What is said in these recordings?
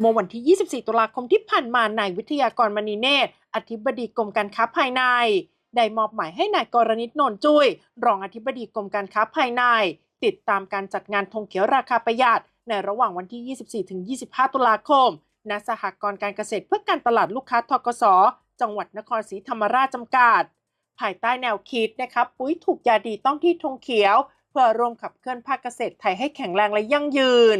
เมื่อวันที่ 24 ตุลาคมที่ผ่านมานายวิทยากรมณีเนตรอธิบดีกรมการค้าภายใน ได้มอบหมายให้นายกรณิตนนท์จุ้ยรองอธิบดีกรมการค้าภายใน ติดตามการจัดงานธงเขียวราคาประหยัด ในระหว่างวันที่ 24-25 ตุลาคมณสหกรณ์การเกษตรเพื่อการตลาดลูกค้าทกส จังหวัดนครศรีธรรมราชจำกัด ภายใต้แนวคิดนะครับปุ๋ยถูกยาดีต้องที่ธงเขียว เพื่อร่วมขับเคลื่อนภาคเกษตรไทยให้แข็งแรงและยั่งยืน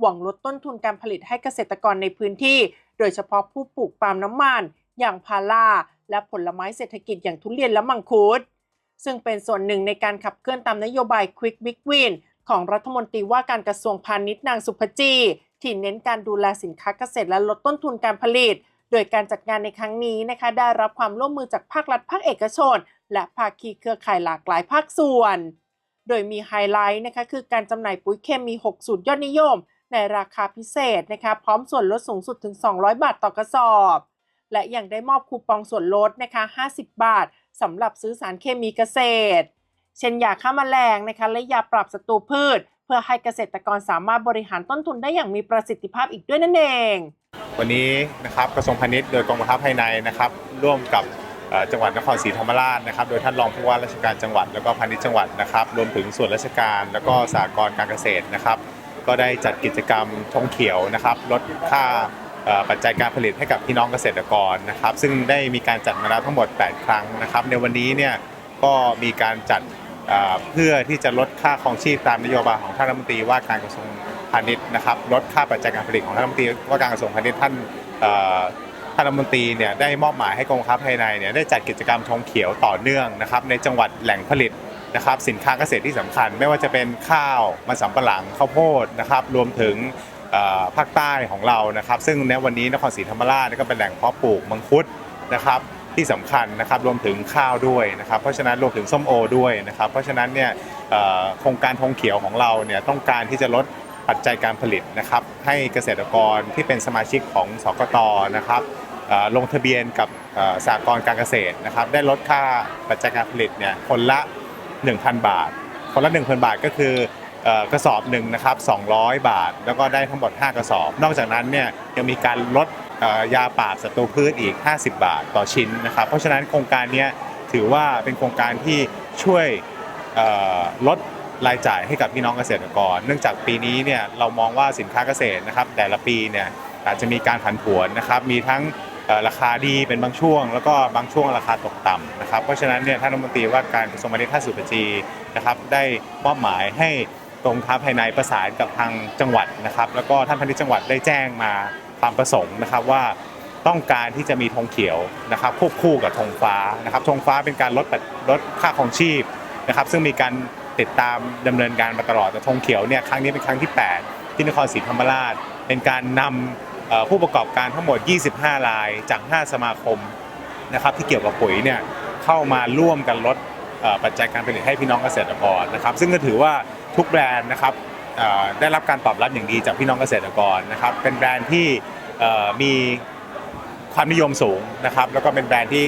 หวังลดต้นทุนการผลิตให้เกษตรกรในพื้นที่ โดยเฉพาะผู้ปลูกปาล์มน้ำมันอย่างพาราและผลไม้เศรษฐกิจอย่างทุเรียนและมังคุด ซึ่งเป็นส่วนหนึ่งในการขับเคลื่อนตามนโยบาย Quick Big Win ของรัฐมนตรีว่าการกระทรวงพาณิชย์นางสุภจีที่เน้นการดูแลสินค้าเกษตรและลดต้นทุนการผลิต โดยการจัดงานในครั้งนี้นะคะ ได้รับความร่วมมือจากภาครัฐภาคเอกชน และภาคีเครือข่ายหลากหลายภาคส่วน โดยมีไฮไลท์นะคะคือการจำหน่ายปุ๋ยเคมี 6 สูตรยอดนิยม ในราคาพิเศษนะคะพร้อมส่วนลดสูงสุดถึง 200 บาทต่อกระสอบ และยังได้มอบคูปองส่วนลดนะคะ 50 บาทสำหรับซื้อสารเคมีเกษตร เช่นยาฆ่าแมลงนะคะและยาปรับศัตรูพืช เพื่อให้เกษตรกรสามารถบริหารต้นทุนได้อย่างมีประสิทธิภาพอีกด้วยนั่นเอง วันนี้นะครับกระทรวงพาณิชย์โดยกรมการค้าภายในนะครับ ร่วมกับจังหวัดนครศรีธรรมราชนะครับ โดยท่านรองผู้ว่าราชการจังหวัดแล้วก็พาณิชย์จังหวัดนะครับ รวมถึงส่วนราชการแล้วก็สหกรณการเกษตรนะครับ ก็ได้จัดกิจกรรมธงเขียวนะครับลดค่าปัจจัยการผลิตให้กับพี่น้องเกษตรกรนะครับ ซึ่งได้มีการจัดมาแล้วทั้งหมด 8 ครั้งนะครับ ในวันนี้เนี่ยก็มีการจัดเพื่อที่จะลดค่าครองชีพตามนโยบายของท่านรัฐมนตรีว่าการกระทรวงพาณิชย์นะครับลดค่าปัจจัยการผลิตของท่านรัฐมนตรีว่าการกระทรวงพาณิชย์ท่านท่านรัฐมนตรีเนี่ยได้มอบหมายให้กรมค้าภายในเนี่ยได้จัดกิจกรรมธงเขียวต่อเนื่องนะครับในจังหวัดแหล่งผลิต นะครับสินค้าเกษตรที่สำคัญ ไม่ว่าจะเป็นข้าวมันสำปะหลังข้าวโพดนะครับรวมถึงภาคใต้ของเรานะครับ ซึ่งในวันนี้นครศรีธรรมราชก็เป็นแหล่งเพาะปลูกมังคุดนะครับที่สำคัญนะครับรวมถึงข้าวด้วยนะครับเพราะฉะนั้นรวมถึงส้มโอด้วยนะครับเพราะฉะนั้นเนี่ยโครงการธงเขียวของเราเนี่ยต้องการที่จะลดปัจจัยการผลิตนะครับให้เกษตรกรที่เป็นสมาชิกของสกตนะครับลงทะเบียนกับสหกรณ์การเกษตรนะครับได้ลดค่าปัจจัยการผลิตเนี่ยคนละ 1,000 บาท คนละ 1,000 บาทก็คืออกระสอบหนึ่งนะครับ200 บาท แล้วก็ได้ทั้งหมด 5 กระสอบ นอกจากนั้นเนี่ยยังมีการลดยาปราบศัตรูพืชอีก 50 บาทต่อชิ้นนะครับ เพราะฉะนั้นโครงการนี้ถือว่าเป็นโครงการที่ช่วยลดรายจ่ายให้กับพี่น้องเกษตรกร เนื่องจากปีนี้เนี่ยเรามองว่าสินค้าเกษตรนะครับแต่ละปีเนี่ยอาจจะมีการผันผวนนะครับมีทั้ง ราคาดีเป็นบางช่วง แล้วก็บางช่วงราคาตกต่ำนะครับเพราะฉะนั้นเนี่ยท่านรัฐมนตรีว่าการกระทรวงพาณิชย์ท่าสุปจีนะครับได้มอบหมายให้กรมค้าภายในประสานกับทางจังหวัดนะครับ แล้วก็ท่านพาณิชย์จังหวัดได้แจ้งมาความประสงค์นะครับว่าต้องการที่จะมีธงเขียวนะครับควบคู่กับธงฟ้านะครับธงฟ้าเป็นการลดลดค่าครองชีพนะครับ ซึ่งมีการติดตามดำเนินการมาตลอดแต่ธงเขียวเนี่ยครั้งนี้เป็นครั้งที่ 8 ที่นครศรีธรรมราช เป็นการนำเอ่อ ผู้ประกอบการทั้งหมด 25 รายจาก 5 สมาคมนะครับที่เกี่ยวกับปุ๋ยเนี่ยเข้ามาร่วมกันลดปัจจัยการผลิตให้พี่น้องเกษตรกรนะครับ ซึ่งก็ถือว่าทุกแบรนด์นะครับได้รับการตอบรับอย่างดีจากพี่น้องเกษตรกรนะครับ เป็นแบรนด์ที่มีความนิยมสูงนะครับ แล้วก็เป็นแบรนด์ที่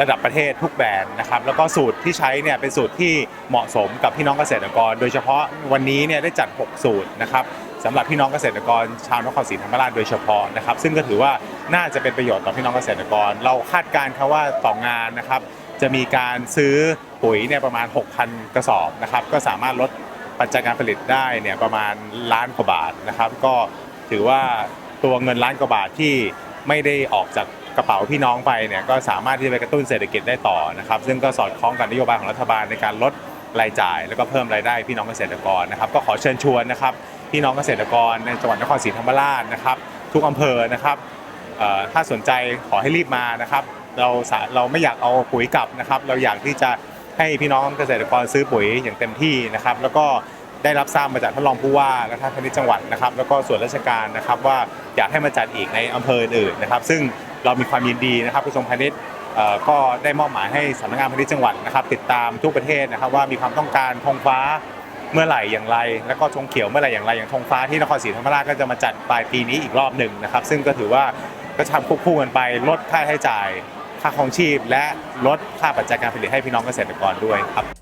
ระดับประเทศทุกแบรนด์นะครับ แล้วก็สูตรที่ใช้เนี่ยเป็นสูตรที่เหมาะสมกับพี่น้องเกษตรกร โดยเฉพาะวันนี้เนี่ยได้จัด 6 สูตรนะครับ สำหรับพี่น้องเกษตรกรชาวนครศรีธรรมราชโดยเฉพาะนะครับ ซึ่งก็ถือว่าน่าจะเป็นประโยชน์ต่อพี่น้องเกษตรกร เราคาดการณ์ครับว่าต่องานนะครับ จะมีการซื้อปุ๋ยเนี่ยประมาณ 6,000 กระสอบนะครับ ก็สามารถลดปัจจัยการผลิตได้เนี่ยประมาณล้านกว่าบาทนะครับ ก็ถือว่าตัวเงินล้านกว่าบาทที่ไม่ได้ออกจากกระเป๋าพี่น้องไปเนี่ยก็สามารถที่จะไปกระตุ้นเศรษฐกิจได้ต่อนะครับ ซึ่งก็สอดคล้องกับนโยบายของรัฐบาลในการลดรายจ่าย แล้วก็เพิ่มรายได้พี่น้องเกษตรกรนะครับ ก็ขอเชิญชวนนะครับ พี่น้องเกษตรกรในจังหวัดนครศรีธรรมราชนะครับ ทุกอำเภอนะครับถ้าสนใจขอให้รีบมานะครับ เราเราไม่อยากเอาปุ๋ยกลับนะครับ เราอยากที่จะให้พี่น้องเกษตรกรซื้อปุ๋ยอย่างเต็มที่นะครับ แล้วก็ได้รับทราบมาจากท่านรองผู้ว่าและท่านพาณิจังหวัดนะครับ แล้วก็ส่วนราชการนะครับ ว่าอยากให้มาจัดอีกในอำเภออื่นนะครับ ซึ่งเรามีความยินดีนะครับกระทรวงพาณิชย์ก็ได้มอบหมายให้สำนักงานพาณิชย์จังหวัดนะครับ ติดตามทุกประเทศนะครับ ว่ามีความต้องการธงฟ้า เมื่อไหร่อย่างไร แล้วก็ธงเขียวเมื่อไหร่อย่างไรอย่างธงฟ้าที่นครศรีธรรมราชก็จะมาจัดปลายปีนี้อีกรอบหนึ่งนะครับ ซึ่งก็ถือว่าก็ทำควบคู่กันไปลดค่าใช้จ่าย ค่าของชีพ และลดค่าปัจจัยการผลิตให้พี่น้องเกษตรกรด้วยครับ